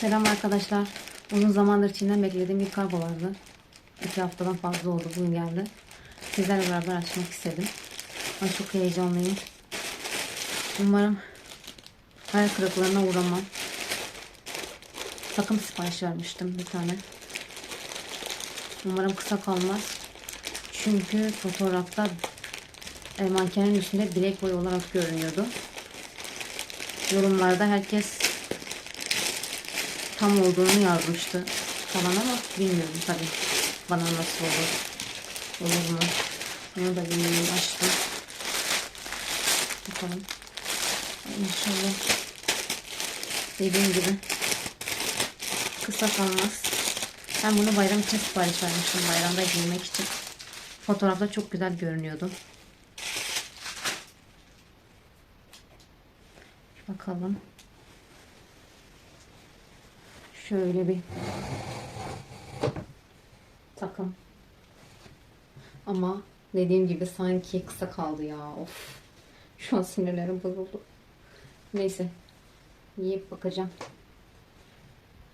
Selam arkadaşlar. Uzun zamandır Çin'den beklediğim bir kargo vardı. İki haftadan fazla oldu. Bugün geldi. Sizlerle beraber açmak istedim. Ben çok heyecanlıyım. Umarım hayal kırıklığına uğramam. Takım sipariş vermiştim bir tane. Umarım kısa kalmaz. Çünkü fotoğrafta mankenin üstünde bilek boyu olarak görünüyordu. Yorumlarda herkes tam olduğunu yazmıştı falan ama bilmiyorum tabi bana nasıl olur. Olur mu? Onu da bilmiyorum. Açtım. Bakalım. İnşallah. Dediğim gibi kısa kalmaz. Ben bunu bayram için sipariş vermiştim bayramda giymek için. Fotoğrafta çok güzel görünüyordu. Bakalım Şöyle bir takım. Ama dediğim gibi sanki kısa kaldı ya. Of. Şu an sinirlerim bozuldu. Neyse. Yiyip bakacağım.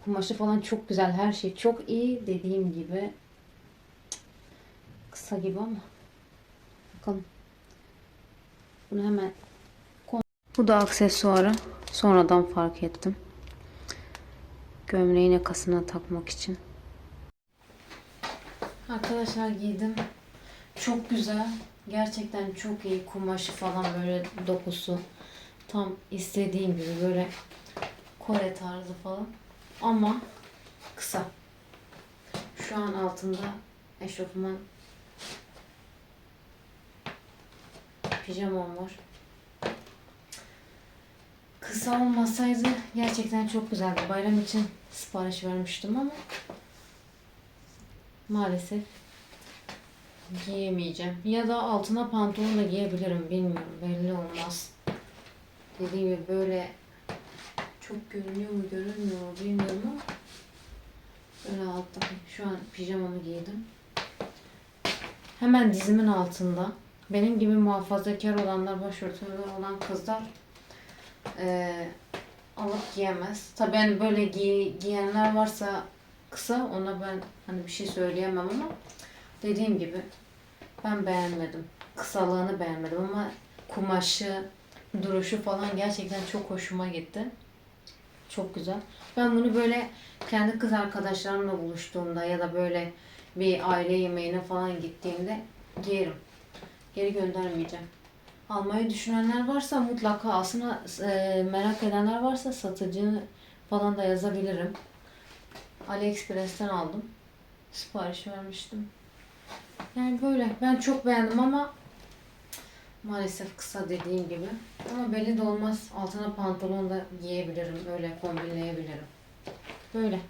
Kumaşı falan çok güzel. Her şey çok iyi. Dediğim gibi. Kısa gibi ama. Bakalım. Bunu hemen bu da aksesuarı. Sonradan fark ettim gömleğin yakasına takmak için. Arkadaşlar giydim. Çok güzel. Gerçekten çok iyi. Kumaşı falan böyle dokusu. Tam istediğim gibi böyle Kore tarzı falan. Ama kısa. Şu an altında eşofman pijamam var kısa olmasaydı gerçekten çok güzeldi. Bayram için sipariş vermiştim ama maalesef giyemeyeceğim. Ya da altına pantolon da giyebilirim bilmiyorum. Belli olmaz. Dediğim gibi böyle çok görünüyor mu görünmüyor mu bilmiyorum ama böyle altta şu an pijamamı giydim. Hemen dizimin altında. Benim gibi muhafazakar olanlar, başörtülü olan kızlar e, alıp giyemez. Tabii hani böyle giy, giyenler varsa kısa ona ben hani bir şey söyleyemem ama dediğim gibi ben beğenmedim. Kısalığını beğenmedim ama kumaşı, duruşu falan gerçekten çok hoşuma gitti. Çok güzel. Ben bunu böyle kendi kız arkadaşlarımla buluştuğumda ya da böyle bir aile yemeğine falan gittiğimde giyerim. Geri göndermeyeceğim almayı düşünenler varsa mutlaka alsın. E, merak edenler varsa satıcı falan da yazabilirim. AliExpress'ten aldım. Sipariş vermiştim. Yani böyle. Ben çok beğendim ama maalesef kısa dediğim gibi. Ama belli de olmaz. Altına pantolon da giyebilirim. Öyle kombinleyebilirim. Böyle.